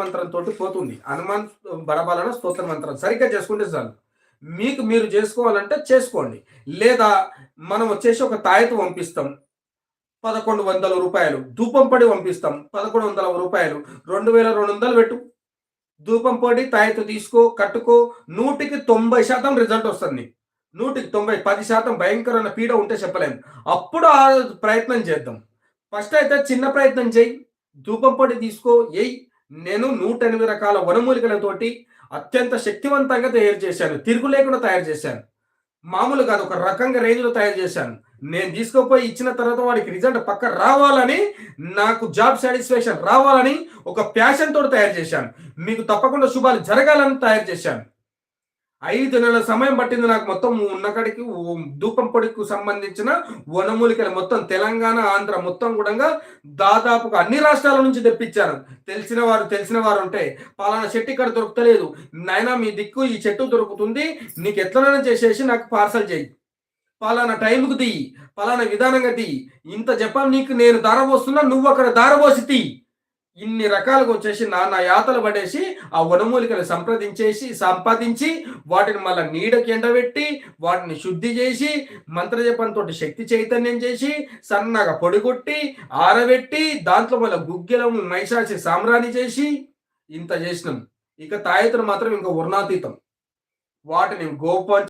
మంత్రంతో పోతుంది. హనుమాన్ బడబాలన స్తోత్ర మంత్రం. సరిగ్గా చేసుకుంటే చాలు. మీకు మీరు చేసుకోవాలంటే చేసుకోండి. లేదా మనం వచ్చేసి ఒక తాయెత్తు పంపిస్తాం. పదకొండు వందల రూపాయలు. ధూపం పడి పంపిస్తాం. పదకొండు వందల రూపాయలు. రెండు వేల రెండు వందలు పెట్టు. ధూపం పొడి తాయెత్తు తీసుకో కట్టుకో. నూటికి తొంభై శాతం రిజల్ట్ వస్తుంది. నూటికి తొంభై పది శాతం భయంకరమైన పీడ ఉంటే చెప్పలేము అప్పుడు ఆ ప్రయత్నం చేద్దాం. ఫస్ట్ అయితే చిన్న ప్రయత్నం చేయి. ధూపం పొడి తీసుకో ఎయి నేను నూట ఎనిమిది రకాల వనమూలికలతోటి అత్యంత శక్తివంతంగా తయారు చేశాను. తిరుగు లేకుండా తయారు చేశాను. మామూలు కాదు ఒక రకంగా రేంజ్లో తయారు చేశాను. నేను తీసుకుపోయి ఇచ్చిన తర్వాత వాడికి రిజల్ట్ పక్క రావాలని నాకు జాబ్ సాటిస్ఫాక్షన్ రావాలని ఒక ప్యాషన్ తోటి తయారు చేశాను. మీకు తప్పకుండా శుభాలు జరగాలని తయారు చేశాను. ఐదు నెలల సమయం పట్టింది నాకు. మొత్తం ఉన్నకడికి ధూపం పొడికి సంబంధించిన వనమూలికలు మొత్తం తెలంగాణ ఆంధ్ర మొత్తం కూడా దాదాపుగా అన్ని రాష్ట్రాల నుంచి తెప్పించారు. తెలిసిన వారు తెలిసిన వారు ఉంటే పలానా చెట్టు ఇక్కడ దొరకలేదు నైనా మీ దిక్కు ఈ చెట్టు దొరుకుతుంది. నీకు ఎట్లనైనా చేసేసి నాకు పార్సల్ చేయి. పలానా టైంకు తీయి పలానా విధానంగా తీయి ఇంత జపం నీకు నేను దారబోస్తున్నా నువ్వు అక్కడ దారబోసి తీయి ఇన్ని రకాలుగా వచ్చేసి నానా యాతలు పడేసి ఆ వనమూలికలు సంప్రదించేసి సంపాదించి వాటిని మళ్ళీ నీడకి ఎండబెట్టి వాటిని శుద్ధి చేసి మంత్రజపంతో శక్తి చైతన్యం చేసి సన్నగా పొడిగొట్టి ఆరబెట్టి దాంట్లో మళ్ళీ గుగ్గిలము మైషాసి సామ్రాణి చేసి ఇంత చేసినాం. ఇక తాయెత్తులు మాత్రం ఇంకా వర్ణాతీతం. వాటిని గోప